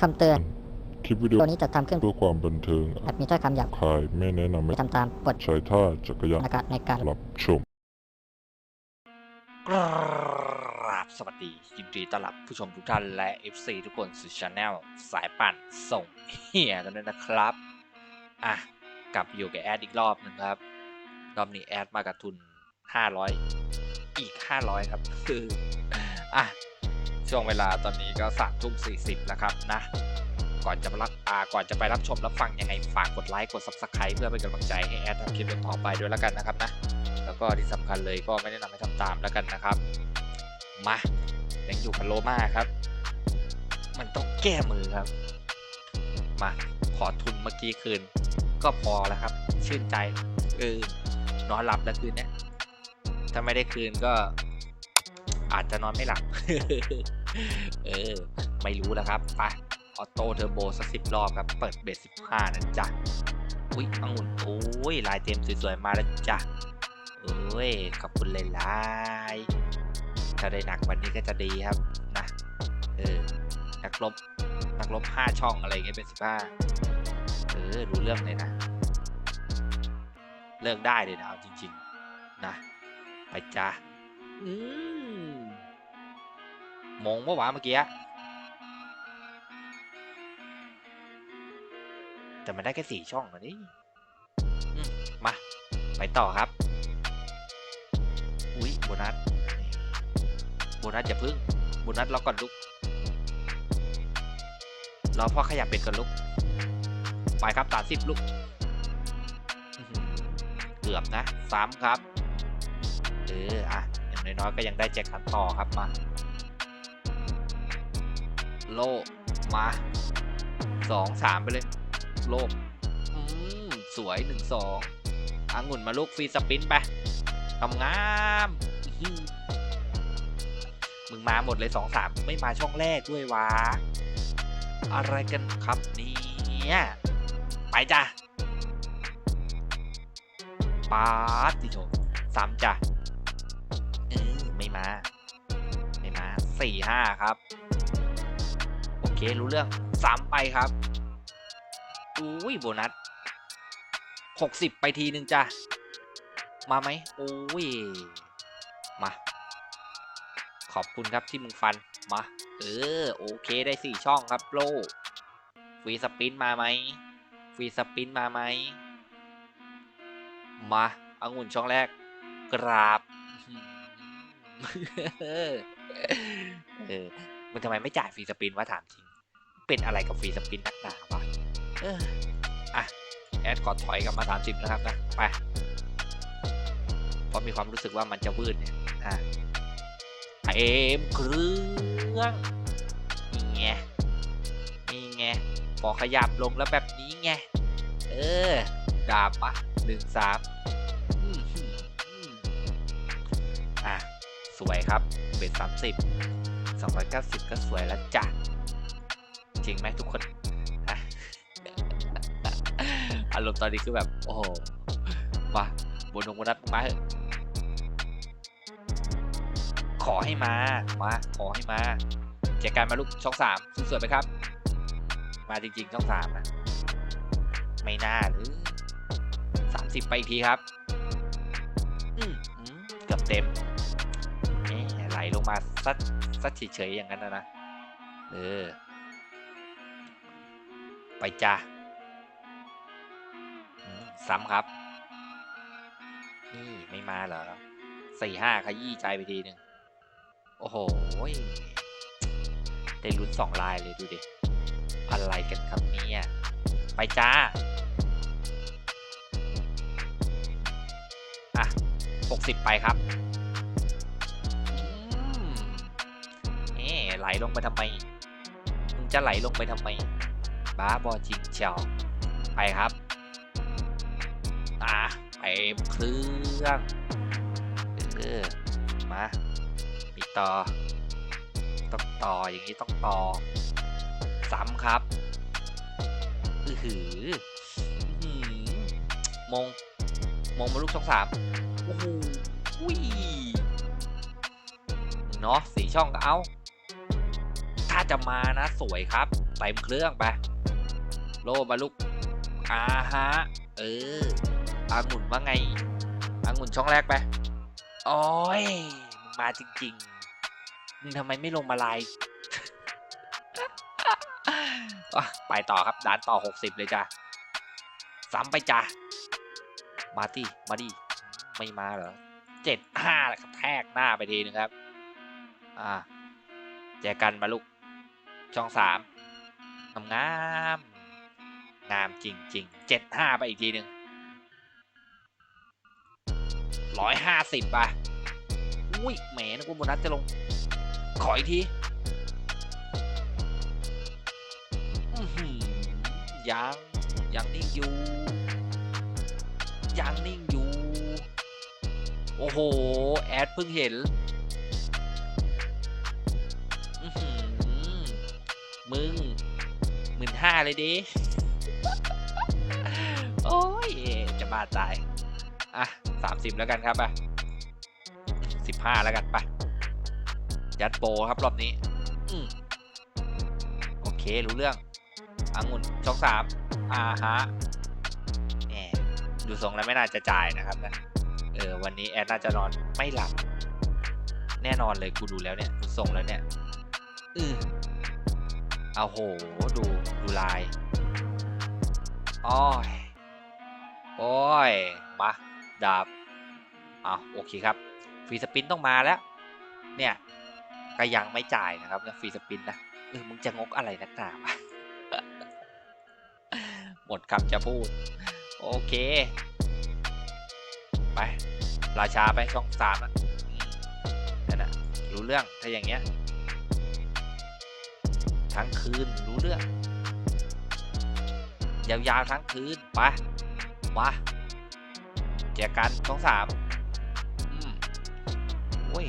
คำเตือน คลิปวิดีโอตัวนี้จะทำขึ้นเพื่อความบันเทิงอาจมีถ้อยคำหยาบคายไม่แนะนำให้ไม่ทำตามบทใช้ท่าจักรยานในการในการรับชมกราบสวัสดียินดีต้อนรับผู้ชมทุกท่านและ FC ทุกคนสู่ช anel สายปั่นส่งเฮียกันด้วยนะครับ อะ กลับอยู่กับแอดอีกรอบหนึ่งครับ รอบนี้แอดมากับทุน 500 อีก 500 ครับ คืออะช่วงเวลาตอนนี้ก็สามทุ่ม40แล้วครับนะ ก่อนจะรับอ่าก่อนจะไปรับชมรับฟังยังไงฝากกดไลค์กด Subscribe เพื่อเป็นกำลังใจให้แอดทำคลิปต่อไปด้วยแล้วกันนะครับนะ แล้วก็ที่สำคัญเลยก็ไม่แนะนำให้ทำตามแล้วกันนะครับ มายังอยู่กับโลมาครับ มันต้องแก้มือครับ มาขอทุนเมื่อกี้คืน ก็พอแล้วครับ ชื่นใจเออ นอนหลับแล้วคืนนี้ถ้าไม่ได้คืนก็ อาจจะนอนไม่หลับ เออ ไม่รู้แล้วครับ ไป ออโต้เทอร์โบสักสิบรอบครับ เปิดเบสสิบห้านะจ๊ะ อุ้ยองุ่นโอ้ย ลายเต็มสวยๆ มาแล้วจ้ะเอ้ย ขอบคุณเลยลายถ้าได้หนักวันนี้ก็จะดีครับนะ เออ นักลบ นักลบห้าช่องอะไรเงี้ยเป็นสิบห้าเออ รู้เรื่องเลยนะ เลิกได้เลยนะเอาจริง ๆ นะ ไปจ้าอืมมงเมื่อวานเมื่อกี้อะแต่มันได้แค่สี่ช่องอะนี่อืมมา ไปต่อครับ อุ๊ยโบนัสนี่โบนัสอย่าพึ่งโบนัสรอก่อนลูกรอพ่อขยับเป็นก่อนลูกไปครับตัดสิบลูกอื้อหือเกือบนะสามครับเอออะอย่างน้อยๆก็ยังได้แจ็คสันต่อครับมา โลมาสองสามไปเลย โลกอืมสวยหนึ่งสององุ่นมาลูกฟรีสปินไปทำงามมึงมาหมดเลยสองสามไม่มาช่องแรกด้วยวะ อะไรกันครับเนี่ย ไปจ้ะ ปาดติโถสามจ้ะเออไม่มา ไม่มาสี่ห้าครับ โอเค รู้เรื่องสามไปครับอุ้ยโบนัสหกสิบไปทีหนึ่งจ้ะ มาไหมโอ้ย มา ขอบคุณครับที่มึงฟัน มา เออ โอเคได้สี่ช่องครับโลฟรีสปินมาไหมฟรีสปินมาไหม มาองุ่นช่องแรก กราบเออมันทำไมไม่จ่ายฟรีสปินวะถามจริง เป็นอะไรกับฟรีสปินนักหนาวะเอออะ แอดขอถอยกลับมาสามสิบนะครับนะ ไปเพราะมีความรู้สึกว่ามันจะวืดเนี่ยอะเอมเครื่องนี่ไงนี่ไงพอขยับลงแล้วแบบนี้ไง เออดาบปะ หนึ่งสามอะ สวยครับ เป็นสามสิบสองร้อยเก้าสิบก็สวยแล้วจ้ะ จริงไหมทุกคนอารมณ์ตอนนี้คือแบบ โอ้โหมาบนนงบนนัดมาขอให้มา มา ขอให้มาเจอกันมาลูกช่องสามสวยๆไหมครับ มาจริงๆช่องสามนะ ไม่น่าหรือ สามสิบไปอีกทีครับอืมอืมเกือบเต็มเอ๊ะไหลลงมาซัดซัดเฉยๆอย่างนั้นนะนะเออ ไปจ้าอืมซ้ำครับ นี่ไม่มาเหรอสี่ห้าขยี้ใจไปทีหนึ่งโอ้โหยได้ลุ้นสองลายเลยดูดิ อะไรกันครับเนี่ย ไปจ้า 60 ไปครับนี่ไหลลงไปทำไมมึงจะไหลลงไปทำไม บ้าบอจริงเชียวไปครับอะไปเครื่องเออมาติดต่อ ต้องต่ออย่างนี้ต้องต่อซ้ำครับอือหือมง มงมาลูกช่องสาม โอ้โหอุ้ยเนาะสีช่องก็เอา ถ้าจะมานะสวยครับเต็มเครื่องไป โลมาลูกอาฮะ เอออางุ่นว่าไงอางุ่นช่องแรกไปโอ้ยมึงมาจริงๆมึงทำไมไม่ลงมาลายอ่ไปต่อครับด่านต่อ 60 เลยจ้ะซ้ำไปจ้ะ มาดิมาดิ ไม่มาเหรอเจ็ดห้าแล้วครับแทกหน้าไปทีนึงครับ อ่า แจกันมาลูก ช่องสามงามงามงามจริงๆเจ็ดห้าไปอีกทีหนึ่งร้อยห้าสิบป่ะ อุ้ยแหมนึกว่าโบนัสจะลง ขออีกทีอื้อหือยังยังนิ่งอยู่ยังนิ่งอยู่ โอ้โห แอดเพิ่งเห็นมึงหมื่นห้าเลยดิ โอ้ย จะบ้าตาย อะสามสิบแล้วกันครับ อะสิบห้าแล้วกันไปะยัดโปรครับรอบนี้ อืมโอเค รู้เรื่ององุ่นช่องสามอ่าฮะแหมดูทรงแล้วไม่น่าจะจ่ายนะครับนะ เออวันนี้แอดน่าจะนอนไม่หลับ แน่นอนเลยกูดูแล้วเนี่ยดูทรงแล้วเนี่ยอือเอาโหดูดูลายอ้อยโอ้ยมาดาบเอาโอเคครับฟรีสปินต้องมาแล้ว เนี่ยก็ยังไม่จ่ายนะครับนะฟรีสปินนะเออมึงจะงกอะไรนักหนาวะหมดคำจะพูด โอเค ไป ราชาไปช่องสามนะนั่นนะรู้เรื่องถ้าอย่างเงี้ย ทั้งคืนรู้เรื่อง ยาวๆทั้งคืนไปมาเจอกันช่องสามอืมโอ้ย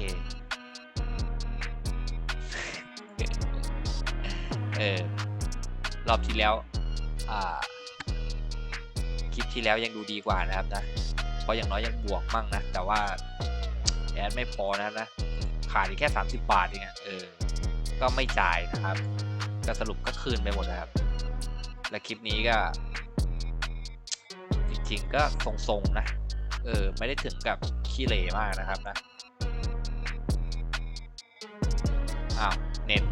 เออรอบที่แล้ว อ่า คลิปที่แล้วยังดูดีกว่านะครับนะ ราะอย่างน้อยยังบวกมั่งนะ แต่ว่าแอดไม่พอนะนะ ขาดอีกแค่ 30 บาทเองเออ ก็ไม่จ่ายนะครับ ก็สรุปก็คืนไปหมดนะครับ และคลิปนี้ก็ จริงๆก็ทรงๆนะ เออ ไม่ได้ถึงกับขี้เหร่มากนะครับนะ อ้าว เน็ต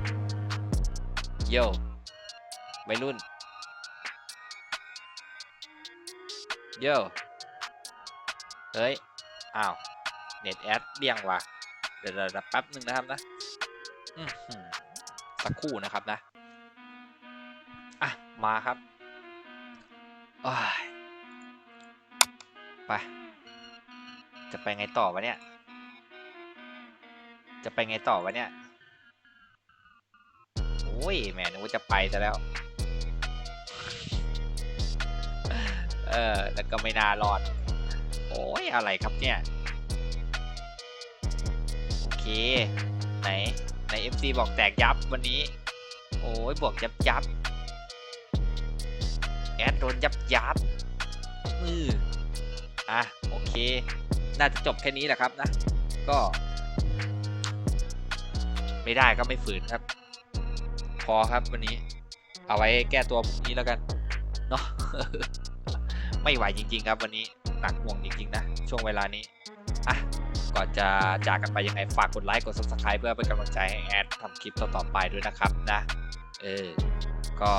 โย่วัยรุ่นโย่ เฮ้ย อ้าว เน็ตแอดเลี่ยงว่ะ เดี๋ยวๆๆแป๊บหนึ่งนะครับนะสักครู่นะครับนะ อะ มาครับไป จะไปไงต่อวะเนี่ย จะไปไงต่อวะเนี่ย โอ้ยแหมนึกว่าจะไปซะแล้ว เออ แล้วก็ไม่น่ารอด ยอะไรครับเนี่ย โอเค ไหนใน FC บอกแตกยับวันนี้ โอ้ยบวกยับยับแอดโดนยับยับมืออะ โอเค น่าจะจบแค่นี้แหละครับนะ ก็ ไม่ได้ก็ไม่ฝืนครับ พอครับวันนี้ เอาไว้แก้ตัวพรุ่งนี้แล้วกัน เนาะไม่ไหวจริง ๆ ครับวันนี้ หนักหน่วงจริงๆนะ ช่วงเวลานี้ อะ ก่อนจะจากกันไปยังไงฝากกดไลค์กด subscribe เพื่อเป็นกำลังใจให้แอดทำคลิปต่อๆไปด้วยนะครับนะ เออ ก็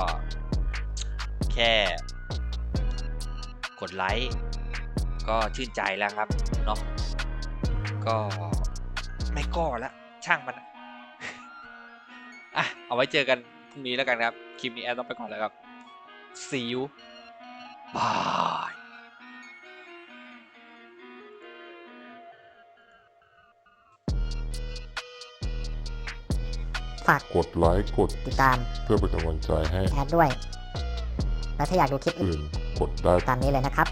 แค่ กดไลค์ก็ชื่นใจแล้วครับเนาะก็ไม่ก็ละช่างมันนะอะเอาไว้เจอกันพรุ่งนี้แล้วกันครับ คลิปนี้แอดต้องไปก่อนแล้วครับ see you bye ฝากกดไลค์กดติดตามเพื่อเป็นกำลังใจให้แอดด้วย แล้วถ้าอยากดูคลิปอื่นอื่น กดได้ตามนี้เลยนะครับ